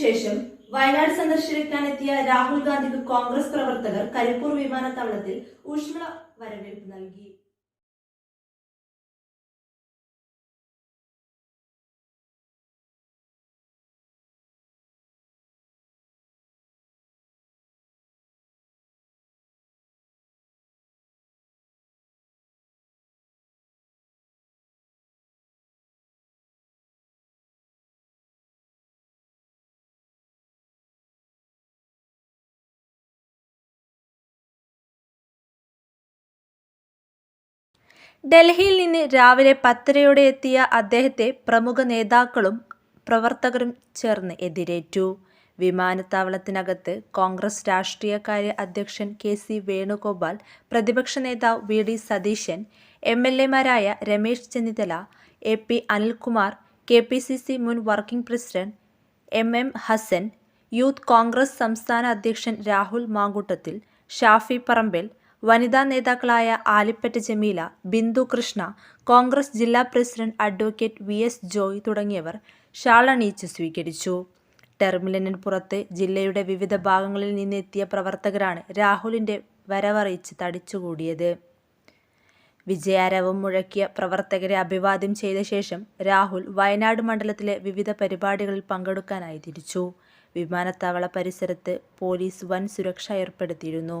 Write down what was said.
ശേഷം വയനാട് സന്ദർശിക്കാനെത്തിയ രാഹുൽ ഗാന്ധിക്ക് കോൺഗ്രസ് പ്രവർത്തകർ കരിപ്പൂർ വിമാനത്താവളത്തിൽ ഊഷ്മള വരവേൽപ്പ് നൽകി. ഡൽഹിയിൽ നിന്ന് രാവിലെ പത്തരയോടെ എത്തിയ അദ്ദേഹത്തെ പ്രമുഖ നേതാക്കളും പ്രവർത്തകരും ചേർന്ന് എതിരേറ്റു. വിമാനത്താവളത്തിനകത്ത് കോൺഗ്രസ് രാഷ്ട്രീയകാര്യ അധ്യക്ഷൻ കെ സി വേണുഗോപാൽ പ്രതിപക്ഷ നേതാവ് V D Satheesan M L എമാരായ Ramesh Chennithala A P Anilkumar K P C C മുൻ working president M M Hassan youth Congress സംസ്ഥാന അധ്യക്ഷൻ രാഹുൽ മാങ്കൂട്ടത്തിൽ ഷാഫി പറമ്പിൽ വനിതാ നേതാക്കളായ ആലിപ്പറ്റ ജമീല ബിന്ദു കൃഷ്ണ കോൺഗ്രസ് ജില്ലാ president advocate V S Joy തുടങ്ങിയവർ ഷാളണിയിച്ച് സ്വീകരിച്ചു. ടെർമിനലിന് പുറത്ത് ജില്ലയുടെ വിവിധ ഭാഗങ്ങളിൽ നിന്നെത്തിയ പ്രവർത്തകരാണ് രാഹുലിന്റെ വരവറിയിച്ച് തടിച്ചുകൂടിയത്. വിജയാരവം മുഴക്കിയ പ്രവർത്തകരെ അഭിവാദ്യം ചെയ്ത ശേഷം രാഹുൽ വയനാട് മണ്ഡലത്തിലെ വിവിധ പരിപാടികളിൽ പങ്കെടുക്കാനായി തിരിച്ചു. വിമാനത്താവള പരിസരത്ത് പോലീസ് വൻ സുരക്ഷ ഏർപ്പെടുത്തിയിരുന്നു.